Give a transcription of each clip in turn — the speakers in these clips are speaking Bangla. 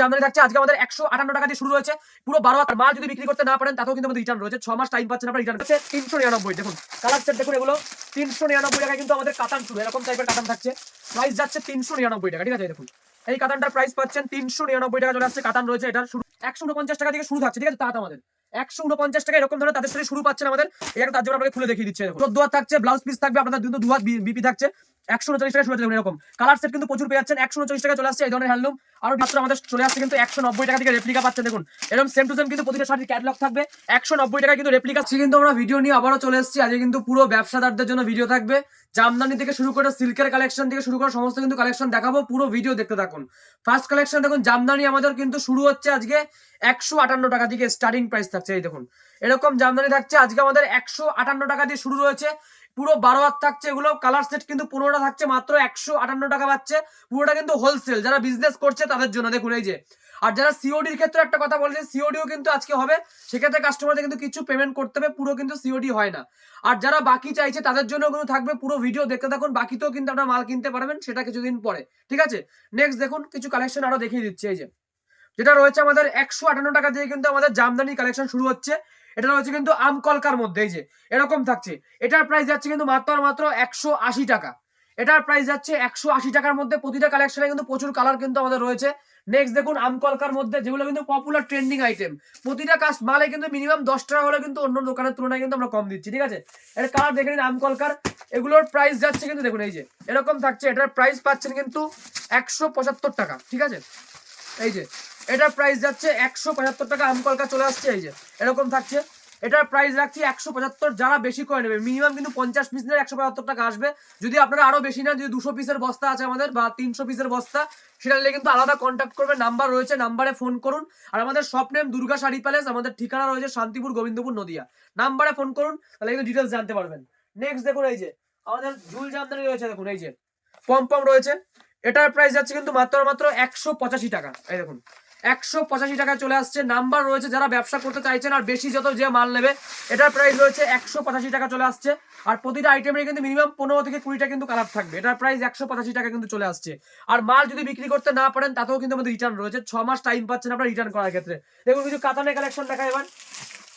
জামদানি থাকছে। আজকে আমাদের একশো আটান্ন টাকা দিয়ে শুরু হয়েছে। পুরো বারো হাজার মাল যদি বিক্রি করতে না পারেন, তাতেও কিন্তু আমাদের রিটার্ন রয়েছে। ছ মাস টাইম পাচ্ছেন আপনার রিটার্ন হচ্ছে তিনশো নিরানব্বই, দেখুন। কালার সেট দেখুন এগুলো। তিনশো নিরানব্বই টাকা কিন্তু আমাদের কাতান শুরু। এরকম টাইপের কাতান থাকছে। প্রাইস যাচ্ছে তিনশো নিরানব্বই টাকা, ঠিক আছে? দেখুন। এই কাতানটার প্রাইস পাচ্ছেন তিনশো নিরানব্বই টাকা চলে আসছে। কাতান রয়েছে এটার শুরু। একশো উনপঞ্চাশ টাকা থেকে শুরু থাকছে, ঠিক আছে? তাঁত আমাদের। একশো উনপঞ্চাশ টাকা এরকম ধরনের তাদের সাথে শুরু পাচ্ছেন আমাদের। একটা তার জন্য আপনাকে খুলে দেখিয়ে দিচ্ছে। চোদ্দ হাত থাকছে ব্লাউজ পিস থাকবে, আপনাদের কিন্তু দু হাত বিপি থাকছে। একশো উনচল্লিশ টাকা শুরু হচ্ছে এরকম। কালার সেট কিন্তু প্রচুর পেয়ে যাচ্ছেন। একশো উনচল্লিশ টাকা চলে আসছে এই ধরনের হ্যান্ডলুম আমাদের চলে আসছে কিন্তু একশো নব্বই টাকা থেকে রেপ্লিকা দেখুন। এরকম সেম টু সেম কিন্তু প্রতিটা শাড়ির ক্যাটলগ থাকবে। একশো নব্বই টাকা কিন্তু রেপ্লিকা কিন্তু আমরা ভিডিও নিয়ে আবারও চলে এসেছি। আজকে কিন্তু পুরো ব্যবসাদারদের জন্য ভিডিও থাকবে। জামদানি থেকে শুরু করে সিল্কের কালেকশন থেকে শুরু করে সমস্ত কিন্তু কালেকশন দেখাবো। পুরো ভিডিও দেখতে থাকুন। ফার্স্ট কালেকশন দেখুন, জামদানি আমাদের কিন্তু শুরু হচ্ছে আজকে একশো আটান্ন টাকা থেকে স্টার্টিং প্রাইস থাকছে, এই দেখুন। এরকম জামদানি থাকছে। আজকে আমাদের একশো আটান্ন টাকা দিয়ে শুরু রয়েছে। পুরো বারো হাত থাকছে এগুলো কালার সেট কিন্তু পনেরোটা থাকছে, মাত্র একশো আটান্ন টাকা পাচ্ছে। পুরোটা কিন্তু হোলসেল যারা বিজনেস করছে তাদের জন্য। দেখুন এই যে, আর যারা সিওডির ক্ষেত্রে একটা কথা বলছে সিওডিও কিন্তু আজকে হবে, সেক্ষেত্রে কাস্টমারদের কিন্তু কিছু পেমেন্ট করতে হবে, পুরো কিন্তু সিওডি হয় না। আর যারা বাকি চাইছে, তাদের জন্য কিন্তু থাকবে পুরো ভিডিও দেখতে থাকুন, বাকিতেও কিন্তু আপনারা মাল কিনতে পারবেন, সেটা কিছুদিন পরে। ঠিক আছে? নেক্সট দেখুন, কিছু কালেকশন আরও দেখিয়ে দিচ্ছে, এই যে। যেটা রয়েছে আমাদের একশো আটান্ন টাকা দিয়ে কিন্তু আমাদের জামদানি কালেকশন শুরু হচ্ছে। এটা রয়েছে কিন্তু আম কলকার মধ্যে, এই যে, এরকম থাকছে। এটার প্রাইস যাচ্ছে কিন্তু মাত্র মাত্র একশো আশি টাকা। এটার প্রাইস যাচ্ছে একশো আশি টাকার মধ্যে প্রতিটা কালেকশনে কিন্তু প্রচুর কালার কিন্তু আমাদের রয়েছে। নেক্সট দেখুন আমকলকার মধ্যে যেগুলো কিন্তু পপুলার ট্রেন্ডিং আইটেম প্রতিটা কাজ মালে কিন্তু মিনিমাম দশ টাকা হলে কিন্তু অন্য দোকানের তুলনায় কিন্তু আমরা কম দিচ্ছি, ঠিক আছে? এর কালার দেখে নিন আমকলকার এগুলোর প্রাইস যাচ্ছে কিন্তু দেখুন, এই যে, এরকম থাকছে। এটার প্রাইস পাচ্ছেন কিন্তু একশো পঁচাত্তর টাকা, ঠিক আছে? এই যে এটার প্রাইস যাচ্ছে একশো পঁচাত্তর টাকা আমকলকা চলে আসছে, এই যে, এরকম থাকছে। এটার প্রাইস রাখছি একশো পঁচাত্তর, যারা বেশি করে নেবে। মিনিমাম কিন্তু পঞ্চাশ পিস নিলে একশো পঁচাত্তর টাকা আসবে। যদি আপনারা আরও বেশি নেন, যদি দুশো পিসের বস্তা আছে আমাদের, বা তিনশো পিসের বস্তা, সেটা নিলে কিন্তু আলাদা কন্ট্যাক্ট করবে নাম্বার রয়েছে নাম্বারে ফোন করুন। আর আমাদের shop name Durga sari palace আমাদের ঠিকানা রয়েছে শান্তিপুর গোবিন্দপুর নদিয়া। নাম্বারে ফোন করুন, তাহলে কিন্তু ডিটেলস জানতে পারবেন। নেক্সট দেখুন, এই যে, আমাদের ঝুল জামদানি রয়েছে, দেখুন, এই যে পম পম রয়েছে। এটার প্রাইস যাচ্ছে কিন্তু মাত্র মাত্র একশো পঁচাশি টাকা, এই দেখুন। একশো পঁচাশি টাকা চলে আসছে। নাম্বার রয়েছে যারা ব্যবসা করতে চাইছেন আর বেশি যত যে মাল নেবে, এটার প্রাইস রয়েছে একশো পঁচাশি টাকা চলে আসছে। আর প্রতিটা আইটেমের কিন্তু মিনিমাম পনেরো থেকে কুড়িটা কিন্তু কালার থাকবে। এটার প্রাইস একশো পঁচাশি টাকা কিন্তু চলে আসছে। আর মাল যদি বিক্রি করতে না পারেন, তাতেও কিন্তু আমাদের রিটার্ন রয়েছে। ছ মাস টাইম পাচ্ছেন আপনারা রিটার্ন করার ক্ষেত্রে। দেখুন, কিছু কাতানের কালেকশন দেখা এবার।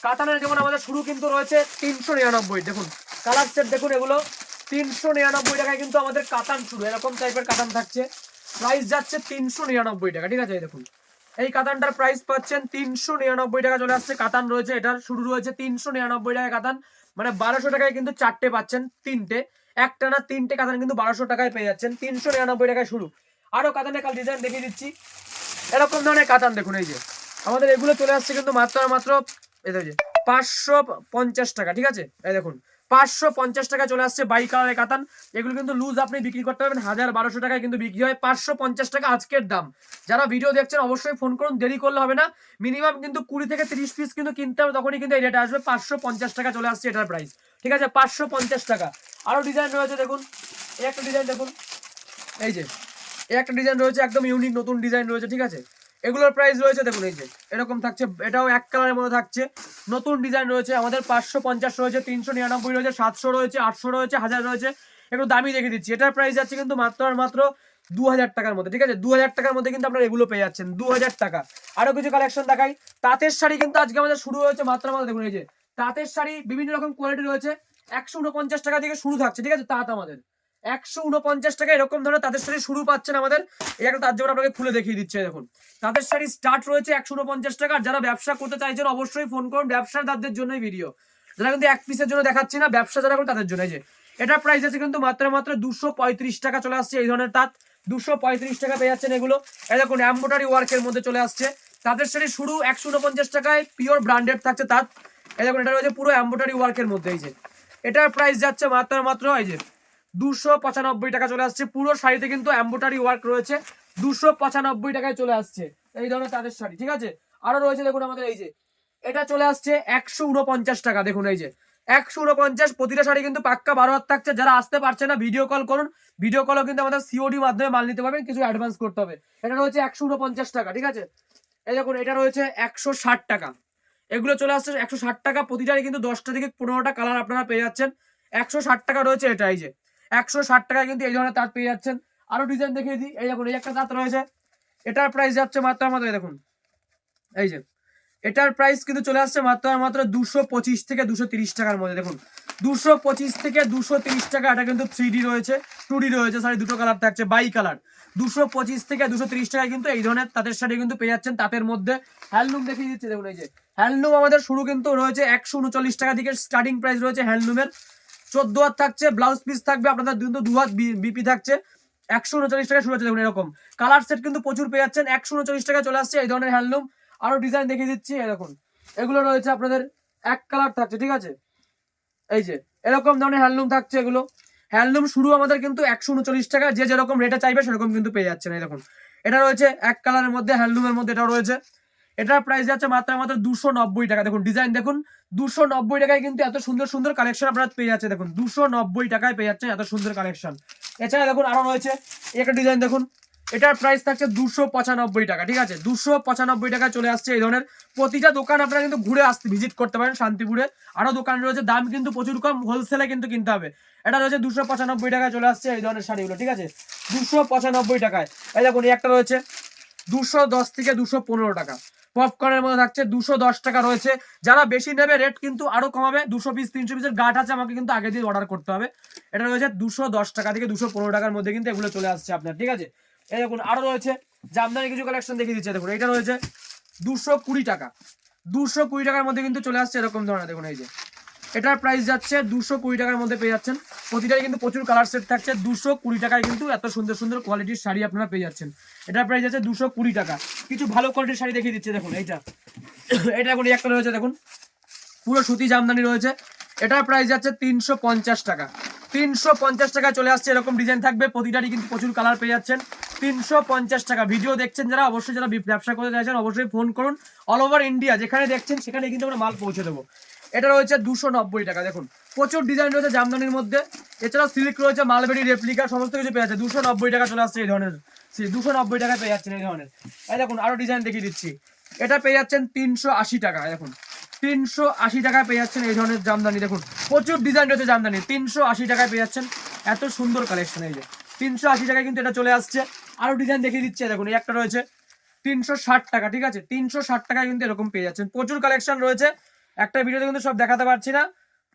কাতানের যেমন আমাদের শুরু কিন্তু রয়েছে তিনশো নিরানব্বই। দেখুন কালার সেট দেখুন এগুলো। তিনশো নিরানব্বই টাকায় কিন্তু আমাদের কাতান শুরু। এরকম টাইপের কাতান থাকছে। প্রাইস যাচ্ছে তিনশো নিরানব্বই টাকা। ঠিক আছে দেখুন। এই কাতানটার প্রাইস পাচ্ছেন তিনশো নিরানব্বই টাকা চলে আসছে। কাতান রয়েছে, এটার শুরু রয়েছে তিনশো নিরানব্বই টাকা কাতান। মানে বারোশো টাকায় কিন্তু চারটে পাচ্ছেন তিনটে। একটা না তিনটে কাতান কিন্তু বারোশো টাকায় পেয়ে যাচ্ছেন, তিনশো নিরানব্বই টাকায় শুরু। আরও কাতানের কাল ডিজাইন দেখিয়ে দিচ্ছি। এরকম ধরনের কাতান দেখুন, এই যে। আমাদের এগুলো চলে আসছে কিন্তু মাত্র মাত্র, এই যে পাঁচশো পঞ্চাশ টাকা, ঠিক আছে? এই দেখুন পাঁচশো পঞ্চাশ টাকা চলে আসছে বাই কালারের কাতান। এগুলো কিন্তু লুজ আপনি বিক্রি করতে পারবেন, হাজার বারোশো টাকায় কিন্তু বিক্রি হয়। পাঁচশো পঞ্চাশ টাকা আজকের দাম। যারা ভিডিও দেখছেন অবশ্যই ফোন করুন, দেরি করলে হবে না। মিনিমাম কিন্তু কুড়ি থেকে তিরিশ পিস কিন্তু কিনতে হবে, তখনই কিন্তু এই আসবে। পাঁচশো পঞ্চাশ টাকা চলে আসছে এটার প্রাইস ঠিক আছে? পাঁচশো পঞ্চাশ টাকা। আরও ডিজাইন রয়েছে দেখুন। একটা ডিজাইন দেখুন। এই যে, একটা ডিজাইন রয়েছে, একদম ইউনিক নতুন ডিজাইন রয়েছে, ঠিক আছে? এগুলোর প্রাইস রয়েছে, দেখুন এই যে, এরকম থাকছে, এটাও এক কালারের মধ্যে থাকছে। নতুন ডিজাইন রয়েছে, আমাদের পাঁচশো পঞ্চাশ রয়েছে, তিনশো নিরানব্বই রয়েছে, সাতশো রয়েছে, আটশো রয়েছে, হাজার রয়েছে। একটু দামি দেখে দিচ্ছি, এটার প্রাইস যাচ্ছে কিন্তু মাত্র আর মাত্র দু হাজার টাকার মধ্যে, ঠিক আছে? দু হাজার টাকার মধ্যে কিন্তু আপনারা এগুলো পেয়ে যাচ্ছেন দু হাজার টাকা। আরও কিছু কালেকশন দেখাই। তাঁতের শাড়ি কিন্তু আজকে আমাদের শুরু হয়েছে মাত্র মাত্র, দেখুন এই যে, তাঁতের শাড়ি বিভিন্ন রকম কোয়ালিটি রয়েছে, একশো উনপঞ্চাশ টাকা থেকে শুরু থাকছে, ঠিক আছে? তাঁত আমাদের। একশো উনপঞ্চাশ টাকা এরকম ধরনের তাঁতের শাড়ি শুরু পাচ্ছেন আমাদের। এই একটা তার জন্য আপনাকে খুলে দেখিয়ে দিচ্ছে দেখুন। তাঁতের শাড়ি স্টার্ট রয়েছে একশো উনপঞ্চাশ টাকা। যারা ব্যবসা করতে চাইছেন, অবশ্যই ফোন করুন ব্যবসার তাদের জন্যই ভিডিও যারা কিন্তু এক পিসের জন্য দেখাচ্ছি না, ব্যবসা যারা করুন তাদের জন্য যে। এটার প্রাইস আছে কিন্তু মাত্র মাত্র দুশো পঁয়ত্রিশ টাকা চলে আসছে এই ধরনের তাঁত। দুশো পঁয়ত্রিশ টাকা পেয়ে যাচ্ছেন এগুলো। এই দেখুন এম্বোটারি ওয়ার্কের মধ্যে চলে আসছে। তাদের শাড়ি শুরু একশো উনপঞ্চাশ টাকায় পিওর ব্র্যান্ডেড থাকছে তাঁত। এই দেখুন, এটা রয়েছে পুরো এম্বোটারি ওয়ার্কের মধ্যে, এই যে। এটার প্রাইস যাচ্ছে মাত্র মাত্র, এই যে দুশো পঁচানব্বই টাকা চলে আসছে। পুরো শাড়িতে কিন্তু এম্বোটারি ওয়ার্ক রয়েছে। দুশো পঁচানব্বই টাকায় চলে আসছে। এই ধরনের তাদের শাড়ি, ঠিক আছে? রয়েছে দেখুন আমাদের এই যে, এটা চলে আসছে একশো উনপঞ্চাশ টাকা, দেখুন এই যে। একশো উনপঞ্চাশ, প্রতিটা শাড়ি কিন্তু পাক্কা বারো হাত থাকছে। যারা আসতে পারছে না ভিডিও কল করুন। ভিডিও কলও কিন্তু আমাদের সিওডি মাধ্যমে মাল নিতে পারবেন, কিছু অ্যাডভান্স করতে হবে। এটা রয়েছে একশো উনপঞ্চাশ টাকা, ঠিক আছে? এই দেখুন, এটা রয়েছে একশো ষাট টাকা। এগুলো চলে আসছে একশো ষাট টাকা। প্রতিটারই কিন্তু দশটা থেকে পনেরোটা কালার আপনারা পেয়ে যাচ্ছেন। একশো ষাট টাকা রয়েছে এটা, এই যে। একশো ষাট টাকায় কিন্তু এই ধরনের তাঁত পেয়ে যাচ্ছেন। আরও ডিজাইন দেখিয়ে দিই। এই দেখুন, এই একটা তাঁত রয়েছে। এটার প্রাইস যাচ্ছে মাত্র আমাদের দেখুন। এই যে, এটার প্রাইস কিন্তু চলে আসছে মাত্র মাত্র দুশো পঁচিশ থেকে দুশো তিরিশ টাকার মধ্যে। দেখুন, দুশো পঁচিশ থেকে দুশো তিরিশ টাকা, এটা কিন্তু থ্রি ডি রয়েছে টু ডি রয়েছে শাড়ি দুটো কালার থাকছে বাই কালার দুশো পঁচিশ থেকে দুশো তিরিশ টাকায় কিন্তু এই ধরনের তাঁতের শাড়ি কিন্তু পেয়ে যাচ্ছেন তাঁতের মধ্যে। হ্যান্ডলুম দেখিয়ে দিচ্ছে, দেখুন, এই যে। হ্যান্ডলুম আমাদের শুরু কিন্তু রয়েছে একশো উনচল্লিশ টাকা থেকে স্টার্টিং প্রাইস রয়েছে হ্যান্ডলুমের চোদ্দ হাত থাকছে ব্লাউজ পিস থাকবে, আপনাদের দু হাত বিপি থাকছে। একশো উনচল্লিশ টাকা শুরু হচ্ছে দেখুন এরকম। কালার সেট কিন্তু প্রচুর পেয়ে যাচ্ছেন। একশো উনচল্লিশ টাকা চলে আসছে, এই ধরনের হ্যান্ডলুম আরও ডিজাইন দেখিয়ে দিচ্ছি এরকম এগুলো রয়েছে আপনাদের, এক কালার থাকছে, ঠিক আছে? এই যে, এরকম ধরনের হ্যান্ডলুম থাকছে এগুলো। হ্যান্ডলুম শুরু আমাদের কিন্তু একশো উনচল্লিশ টাকা যে যেরকম রেটে চাইবে সেরকম কিন্তু পেয়ে যাচ্ছে না দেখুন। এটা রয়েছে এক কালারের মধ্যে হ্যান্ডলুমের মধ্যে এটাও রয়েছে। এটার প্রাইস যাচ্ছে মাত্র মাত্র দুশো নব্বই টাকা। দেখুন ডিজাইন দেখুন, দুশো নব্বই টাকায় কিন্তু এত সুন্দর সুন্দর কালেকশন আপনারা পেয়ে যাচ্ছে দেখুন, দুশো নব্বই টাকায় পেয়ে যাচ্ছে এত সুন্দর কালেকশন এছাড়া দেখুন, আরও রয়েছে একটা ডিজাইন দেখুন, এটার প্রাইস থাকছে দুশো পঁচানব্বই টাকা, ঠিক আছে? দুশো পঁচানব্বই টাকা চলে আসছে এই ধরনের। প্রতিটা দোকান আপনারা কিন্তু ঘুরে আসতে ভিজিট করতে পারেন শান্তিপুরে। আরও দোকান রয়েছে, দাম কিন্তু প্রচুর কম হোলসেলে কিন্তু কিনতে হবে। এটা রয়েছে দুশো পঁচানব্বই টাকায় চলে আসছে এই ধরনের শাড়িগুলো, ঠিক আছে? দুশো পঁচানব্বই টাকায়। এই দেখুন একটা রয়েছে, দুশো দশ থেকে দুশো পনেরো টাকা। পপকর্নের মধ্যে থাকছে দুশো দশ টাকা রয়েছে। যারা বেশি নেবে রেট কিন্তু আরও কমাবে। দুশো পিস, তিনশো পিসের গাঠ আছে, আমাকে কিন্তু আগে দিয়ে অর্ডার করতে হবে। এটা রয়েছে দুশো দশ টাকা থেকে দুশো পনেরো টাকার মধ্যে কিন্তু এগুলো চলে আসছে আপনার, ঠিক আছে? এই দেখুন, আরও রয়েছে জামদানি কিছু কালেকশন দেখিয়ে দিচ্ছে। দেখুন, এটা রয়েছে দুশো কুড়ি টাকা। দুশো কুড়ি টাকার মধ্যে কিন্তু চলে আসছে এরকম ধরনের, দেখুন এই যে। এটার প্রাইস যাচ্ছে দুশো কুড়ি টাকার মধ্যে পেয়ে যাচ্ছেন। প্রতিটাই কিন্তু প্রচুর কালার সেট থাকছে। দুশো কুড়ি টাকায় কিন্তু এত সুন্দর সুন্দর কোয়ালিটির শাড়ি আপনারা পেয়ে যাচ্ছেন। এটার প্রাইস আছে দুশো কুড়ি টাকা। কিছু ভালো কোয়ালিটির শাড়ি দেখিয়ে দিচ্ছে, দেখুন, এইটা। এটা এখন একটা রয়েছে, দেখুন। পুরো সুতি জামদানি রয়েছে। এটার প্রাইস যাচ্ছে তিনশো পঞ্চাশ টাকা। তিনশো পঞ্চাশ টাকায় চলে আসছে, এরকম ডিজাইন থাকবে। প্রতিটারই কিন্তু প্রচুর কালার পেয়ে যাচ্ছেন। তিনশো পঞ্চাশ টাকা। ভিডিও দেখছেন যারা, অবশ্যই যারা ব্যবসা করতে চাইছেন, অবশ্যই ফোন করুন। অল ওভার ইন্ডিয়া যেখানে দেখছেন সেখানে কিন্তু আমরা মাল পৌঁছে দেবো। এটা রয়েছে দুশো নব্বই টাকা, দেখুন। প্রচুর ডিজাইন রয়েছে জামদানির মধ্যে। এছাড়াও সিল্ক রয়েছে, মালবেরি রেপ্লিকা সমস্ত কিছু পেয়ে যাচ্ছে। দুশো নব্বই টাকা চলে আসছে এই ধরনের। দুশো নব্বই টাকা পেয়ে যাচ্ছেন এই ধরনের। এই দেখুন, আরও ডিজাইন দেখিয়ে দিচ্ছি। এটা পেয়ে যাচ্ছেন তিনশো আশি টাকা, দেখুন। তিনশো আশি টাকায় পেয়ে যাচ্ছেন এই ধরনের জামদানি, দেখুন। প্রচুর ডিজাইন রয়েছে জামদানি। তিনশো আশি টাকায় পেয়ে যাচ্ছেন এত সুন্দর কালেকশন এই যে। তিনশো আশি টাকায় কিন্তু এটা চলে আসছে। আরও ডিজাইন দেখিয়ে দিচ্ছে দেখুন, এই একটা রয়েছে। তিনশো ষাট টাকা, ঠিক আছে? তিনশো ষাট টাকায় কিন্তু এরকম পেয়ে যাচ্ছেন। প্রচুর কালেকশন রয়েছে। একটা ভিডিওতে কিন্তু সব দেখাতে পারছি না।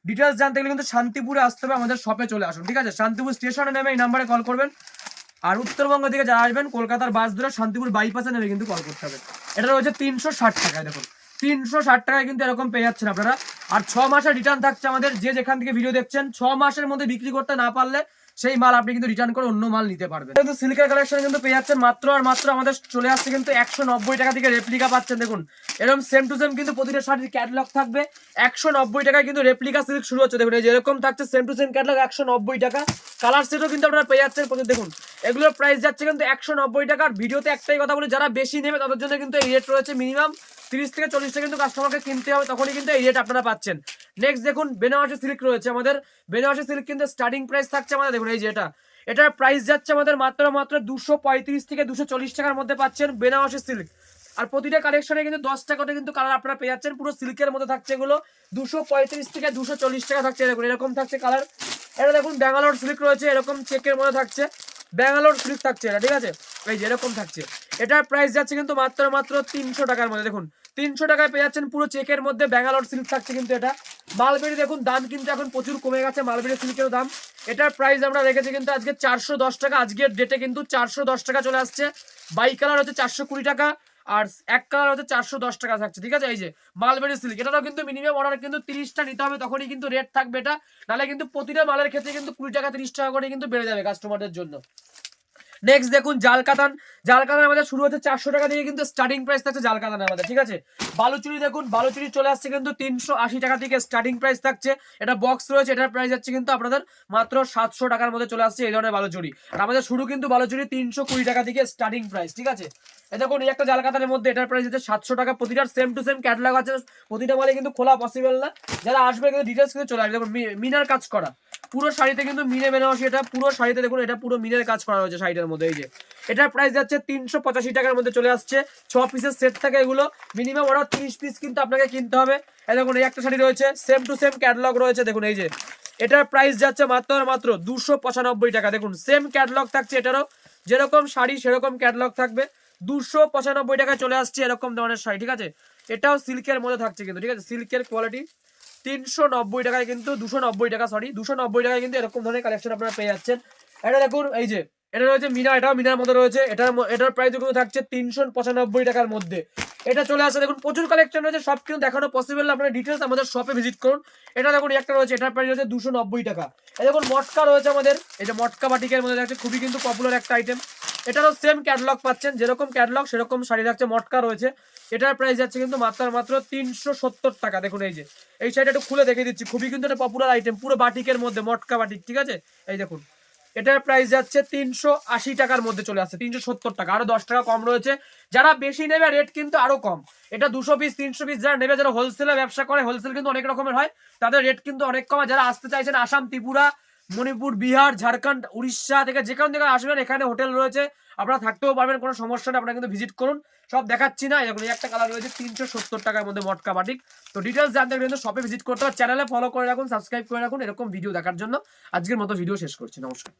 ডিটেলস জানতে গেলে কিন্তু শান্তিপুরে আসতে হবে, আমাদের শপে চলে আসুন, ঠিক আছে? শান্তিপুর স্টেশনে নেমে এই নাম্বারে কল করবেন। আর উত্তরবঙ্গ থেকে যারা আসবেন, কলকাতার বাস ধরে শান্তিপুর বাইপাসে নেমে কিন্তু কল করতে হবে। এটা রয়েছে তিনশো ষাট টাকায়, দেখুন। তিনশো ষাট টাকায় কিন্তু এরকম পেয়ে যাচ্ছেন আপনারা। আর ছ মাসের রিটার্ন থাকছে আমাদের, যে যেখান থেকে ভিডিও দেখছেন, ছ মাসের মধ্যে বিক্রি করতে না পারলে সেই মাল আপনি কিন্তু রিটার্ন করে অন্য মাল নিতে পারবেন। কিন্তু সিল্কের কালেকশন কিন্তু পেয়ে যাচ্ছেন মাত্র আর মাত্র আমাদের চলে আসছে কিন্তু একশো নব্বই টাকা থেকে রেপ্লিকা পাচ্ছেন, দেখুন। এরকম সেম টু সেম কিন্তু প্রতিটা শাড়ির ক্যাটলগ থাকবে। একশো নব্বই টাকায় কিন্তু রেপ্লিকা সিল্ক শুরু হচ্ছে, দেখুন, এই যেরকম থাকছে সেম টু সেম ক্যাটলগ একশো নব্বই টাকা। কালার সেটও কিন্তু আপনারা পেয়ে যাচ্ছেন দেখুন এগুলোর প্রাইস যাচ্ছে কিন্তু একশো নব্বই টাকা। আর ভিডিওতে একটাই কথা বলি, যারা বেশি নেবে তাদের জন্য কিন্তু এই রেট রয়েছে মিনিমাম তিরিশ থেকে চল্লিশ টাকা কিন্তু কাস্টমারকে কিনতে হবে, তখনই কিন্তু এই রেট আপনারা পাচ্ছেন। নেক্সট দেখুন বেনারসি সিল্ক রয়েছে আমাদের। বেনারসি সিল্ক কিন্তু স্টার্টিং প্রাইস থাকছে আমাদের, দেখুন এই যে এটা। এটার প্রাইস যাচ্ছে আমাদের মাত্র মাত্র দুশো পঁয়ত্রিশ থেকে দুশো চল্লিশ টাকার মধ্যে পাচ্ছেন বেনারসি সিল্ক আর প্রতিটা কালেকশনে কিন্তু দশ করে কিন্তু কালার আপনারা পেয়ে যাচ্ছেন, পুরো সিল্কের মধ্যে থাকছে এগুলো। দুশো পঁয়ত্রিশ থেকে দুশো চল্লিশ টাকা থাকছে দেখুন এরকম থাকছে কালার এটা দেখুন ব্যাঙ্গালোর সিল্ক রয়েছে, এরকম চেকের মধ্যে থাকছে। ব্যাঙ্গালোর সিল্ক থাকছে এটা, ঠিক আছে? এই যে এরকম থাকছে। এটার প্রাইস যাচ্ছে কিন্তু মাত্র মাত্র তিনশো টাকার মধ্যে। দেখুন, তিনশো টাকায় পেয়ে যাচ্ছেন পুরো চেকের মধ্যে ব্যাঙ্গালোর সিল্ক থাকছে কিন্তু এটা। মালবেরি দেখুন, দাম কিন্তু এখন প্রচুর কমে গেছে মালবেরি সিল্কের দাম। এটার প্রাইস আমরা রেখেছি কিন্তু আজকে চারশো দশ টাকা। আজকের ডেটে কিন্তু চারশো দশ টাকা চলে আসছে। বাই কালার হচ্ছে চারশো কুড়ি টাকা। আর এক কালার হচ্ছে চারশো দশ টাকা থাকছে, ঠিক আছে? এই যে মালবেরি সিল্ক এটাও কিন্তু মিনিমাম অর্ডার কিন্তু তিরিশটা নিতে হবে, তখনই কিন্তু রেট থাকবে এটা। নাহলে কিন্তু প্রতিটা মালের ক্ষেত্রে কিন্তু কুড়ি টাকা, তিরিশ টাকা করে কিন্তু বেড়ে যাবে কাস্টমারদের জন্য। নেক্সট দেখুন জাল কাতান জাল কাতান আমাদের শুরু হচ্ছে চারশো টাকা থেকে কিন্তু স্টার্টিং প্রাইস থাকছে জাল কাতান আমাদের, ঠিক আছে? বালুচুরি দেখুন, বালুচুরি চলে আসছে কিন্তু তিনশো আশি টাকা থেকে স্টার্টিং প্রাইস থাকছে। এটা বক্স রয়েছে, এটার প্রাইস যাচ্ছে কিন্তু আপনাদের মাত্র সাতশো টাকার মধ্যে চলে আসছে এই ধরনের বালুচুরি। আর আমাদের শুরু কিন্তু বালুচুরি তিনশো কুড়ি টাকা থেকে স্টার্টিং প্রাইস ঠিক আছে? দেখুন, এই একটা জাল কাতানের মধ্যে এটার প্রাইস হচ্ছে সাতশো টাকা প্রতিটার সেম টু সেম ক্যাটলগ আছে, প্রতিটা মালে কিন্তু খোলা পসিবল না। যারা আসবে, কিন্তু ডিটেলস কিন্তু চলে আসবে। মিনার কাজ করা। পুরো শাড়িতে কিন্তু মিনে বেনারসি এটা পুরো শাড়িতে দেখুন, এটা পুরো মিনের কাজ করা হয়েছে শাড়িটার মধ্যে, এই যে। এটার প্রাইস যাচ্ছে তিনশো পঁচাশি টাকার মধ্যে চলে আসছে, ছ পিসের সেট থাকে এগুলো। মিনিমাম ওরা তিরিশ পিস কিন্তু আপনাকে কিনতে হবে। এই দেখুন, এই একটা শাড়ি রয়েছে সেম টু সেম ক্যাটলগ রয়েছে, দেখুন, এই যে। এটার প্রাইস যাচ্ছে মাত্র মাত্র দুশো পঁচানব্বই টাকা। দেখুন সেম ক্যাটলগ থাকছে এটারও। যেরকম শাড়ি, সেরকম ক্যাটলগ থাকবে। দুশো পঁচানব্বই টাকায় চলে আসছে এরকম ধরনের শাড়ি, ঠিক আছে? এটাও সিল্কের মধ্যে থাকছে কিন্তু, ঠিক আছে? সিল্কের কোয়ালিটি তিনশো নব্বই টাকায় কিন্তু, দুশো নব্বই টাকা সরি দুশো নব্বই টাকায় কিন্তু এরকম ধরনের কালেকশন আপনারা পেয়ে যাচ্ছেন। এটা দেখুন, এই যে, এটা রয়েছে মিনা, এটাও মিনার মধ্যে রয়েছে। এটার এটার প্রাইস কিন্তু থাকছে তিনশো পঁচানব্বই টাকার মধ্যে। এটা চলে আসে, দেখুন, প্রচুর কালেকশন রয়েছে, সব কিন্তু দেখানো পসিবল আপনারা ডিটেলস আমাদের শপে ভিজিট করুন। এটা দেখুন একটা রয়েছে, এটার প্রাইস রয়েছে দুশো নব্বই টাকা। এই দেখুন, মটকা রয়েছে আমাদের, এই যে মটকা বাটিকের মধ্যে থাকছে খুবই কিন্তু পপুলার একটা আইটেম এটারও সেম ক্যাটলগ পাচ্ছেন, যেরকম ক্যাটলগ সেরকম শাড়ি থাকছে, মটকা রয়েছে। এটার প্রাইস যাচ্ছে কিন্তু মাত্রার মাত্র তিনশো সত্তর টাকা, দেখুন এই যে। এই শাড়িটা একটু খুলে দেখে দিচ্ছি, খুবই কিন্তু একটা পপুলার আইটেম পুরো বাটিকের মধ্যে, মটকা বাটিক, ঠিক আছে? এই দেখুন। এটার প্রাইস যাচ্ছে তিনশো আশি টাকার মধ্যে চলে আসছে, তিনশো সত্তর টাকা। আরও দশ টাকা কম রয়েছে। যারা বেশি নেবে রেট কিন্তু আরও কম। এটা দুশো পিস তিনশো পিস যারা নেবে, যারা হোলসেলে ব্যবসা করে হোলসেল কিন্তু অনেক রকমের হয়, তাদের রেট কিন্তু অনেক কম। যারা আসতে চাইছেন, আসাম, ত্রিপুরা মণিপুর, বিহার, ঝাড়খণ্ড, উড়িষ্যা থেকে যেখান থেকে আসবেন, এখানে হোটেল রয়েছে। আপনারা থাকতেও পারবেন, কোনো সমস্যা নেই, আপনারা কিন্তু ভিজিট করুন। সব দেখাচ্ছি না এখন এই একটা কালার রয়েছে, তিনশো সত্তর টাকার মধ্যে মটকা বাটিক। তো ডিটেলস জানতে গেলে কিন্তু শপে ভিজিট করতে হবে। চ্যানেলে ফলো করে রাখুন সাবস্ক্রাইব করে রাখুন, এরকম ভিডিও দেখার জন্য। আজকের মতো ভিডিও শেষ করছি, নমস্কার।